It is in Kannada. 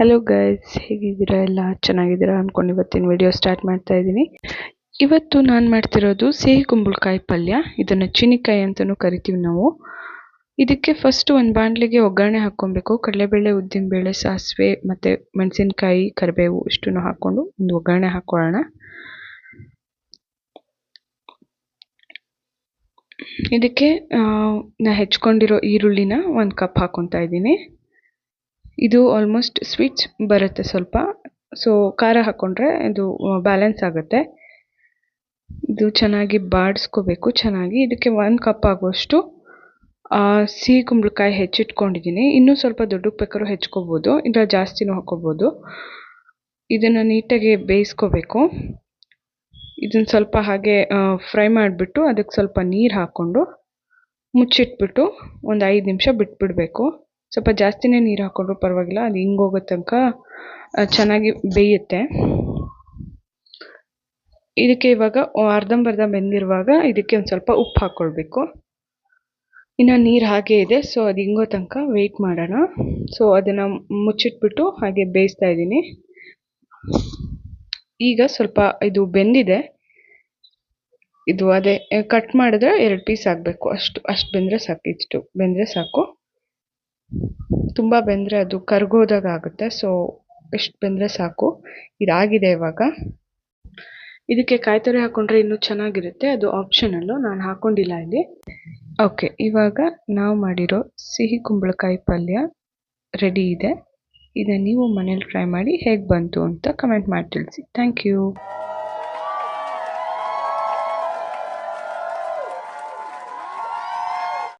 ಹಲೋ ಗೈಸ್ ಹೇಗಿದ್ದೀರಾ? ಎಲ್ಲ ಚೆನ್ನಾಗಿದ್ದೀರಾ ಅಂದ್ಕೊಂಡು ಇವತ್ತಿನ ವಿಡಿಯೋ ಸ್ಟಾರ್ಟ್ ಮಾಡ್ತಾ ಇದ್ದೀನಿ. ಇವತ್ತು ನಾನು ಮಾಡ್ತಿರೋದು ಸಿಹಿ ಕುಂಬಳಕಾಯಿ ಪಲ್ಯ, ಇದನ್ನು ಚೀನಿಕಾಯಿ ಅಂತಲೂ ಕರಿತೀವಿ ನಾವು. ಇದಕ್ಕೆ ಫಸ್ಟ್ ಒಂದು ಬಾಣಲಿಗೆ ಒಗ್ಗರಣೆ ಹಾಕ್ಕೊಬೇಕು. ಕಡಲೆಬೇಳೆ, ಉದ್ದಿನಬೇಳೆ, ಸಾಸಿವೆ ಮತ್ತು ಮೆಣಸಿನಕಾಯಿ, ಕರಿಬೇವು ಇಷ್ಟನ್ನು ಹಾಕ್ಕೊಂಡು ಒಂದು ಒಗ್ಗರಣೆ ಹಾಕ್ಕೊಳ್ಳೋಣ. ಇದಕ್ಕೆ ನಾ ಹೆಚ್ಕೊಂಡಿರೋ ಈರುಳ್ಳಿನ ಒಂದು ಕಪ್ ಹಾಕ್ಕೊತಾ ಇದ್ದೀನಿ. ಇದು ಆಲ್ಮೋಸ್ಟ್ ಸ್ವೀಟ್ಸ್ ಬರುತ್ತೆ ಸ್ವಲ್ಪ. ಸೊ ಖಾರ ಹಾಕ್ಕೊಂಡ್ರೆ ಇದು ಬ್ಯಾಲೆನ್ಸ್ ಆಗುತ್ತೆ. ಇದು ಚೆನ್ನಾಗಿ ಬಾಡಿಸ್ಕೋಬೇಕು, ಚೆನ್ನಾಗಿ. ಇದಕ್ಕೆ ಒಂದು ಕಪ್ ಆಗುವಷ್ಟು ಸಿಹಿ ಕುಂಬಳಕಾಯಿ ಹೆಚ್ಚಿಟ್ಕೊಂಡಿದ್ದೀನಿ. ಇನ್ನೂ ಸ್ವಲ್ಪ ದೊಡ್ಡಕ್ಕೆ ಬೇಕಾದ್ರೂ ಹೆಚ್ಕೋಬೋದು ಇಲ್ಲ, ಜಾಸ್ತಿನೂ ಹಾಕ್ಕೋಬೋದು ಇದನ್ನು ನೀಟಾಗಿ ಬೇಯಿಸ್ಕೋಬೇಕು. ಇದನ್ನು ಸ್ವಲ್ಪ ಹಾಗೆ ಫ್ರೈ ಮಾಡಿಬಿಟ್ಟು, ಅದಕ್ಕೆ ಸ್ವಲ್ಪ ನೀರು ಹಾಕ್ಕೊಂಡು ಮುಚ್ಚಿಟ್ಬಿಟ್ಟು, ಒಂದು ಐದು ನಿಮಿಷ ಬಿಟ್ಬಿಡಬೇಕು. ಸ್ವಲ್ಪ ಜಾಸ್ತಿನೇ ನೀರು ಹಾಕ್ಕೊಂಡ್ರೂ ಪರವಾಗಿಲ್ಲ ಅದು ಹಿಂಗೋಗೋ ತನಕ ಚೆನ್ನಾಗಿ ಬೇಯುತ್ತೆ. ಇದಕ್ಕೆ ಇವಾಗ ಅರ್ಧಂಬರ್ಧ ಬೆಂದಿರುವಾಗ ಇದಕ್ಕೆ ಒಂದು ಸ್ವಲ್ಪ ಉಪ್ಪು ಹಾಕ್ಕೊಳ್ಬೇಕು ಇನ್ನು ನೀರು ಹಾಗೆ ಇದೆ, ಸೊ ಅದು ಹಿಂಗೋ ತನಕ ವೆಯ್ಟ್ ಮಾಡೋಣ. ಸೊ ಅದನ್ನು ಮುಚ್ಚಿಟ್ಬಿಟ್ಟು ಹಾಗೆ ಬೇಯಿಸ್ತಾ ಇದ್ದೀನಿ. ಈಗ ಸ್ವಲ್ಪ ಇದು ಬೆಂದಿದೆ. ಇದು ಅದೇ ಕಟ್ ಮಾಡಿದ್ರೆ ಎರಡು ಪೀಸ್ ಆಗಬೇಕು. ಅಷ್ಟು ಅಷ್ಟು ಬೆಂದರೆ ಸಾಕು, ಇಷ್ಟು ಬೆಂದರೆ ಸಾಕು. ತುಂಬ ಬೆಂದರೆ ಅದು ಕರ್ಗೋದಾಗ ಆಗುತ್ತೆ. ಸೊ ಎಷ್ಟು ಬೆಂದರೆ ಸಾಕು. ಇದಾಗಿದೆ ಇವಾಗ. ಇದಕ್ಕೆ ಕಾಯಿ ತುರಿ ಹಾಕ್ಕೊಂಡ್ರೆ ಇನ್ನೂ ಚೆನ್ನಾಗಿರುತ್ತೆ. ಅದು ಆಪ್ಷನಲ್ಲು ನಾನು ಹಾಕ್ಕೊಂಡಿಲ್ಲ ಇಲ್ಲಿ. ಓಕೆ ಇವಾಗ ನಾವು ಮಾಡಿರೋ ಸಿಹಿ ಕುಂಬಳಕಾಯಿ ಪಲ್ಯ ರೆಡಿ ಇದೆ. ಇದನ್ನು ನೀವು ಮನೇಲಿ ಟ್ರೈ ಮಾಡಿ ಹೇಗೆ ಬಂತು ಅಂತ ಕಮೆಂಟ್ ಮಾಡಿ ತಿಳಿಸಿ. Thank you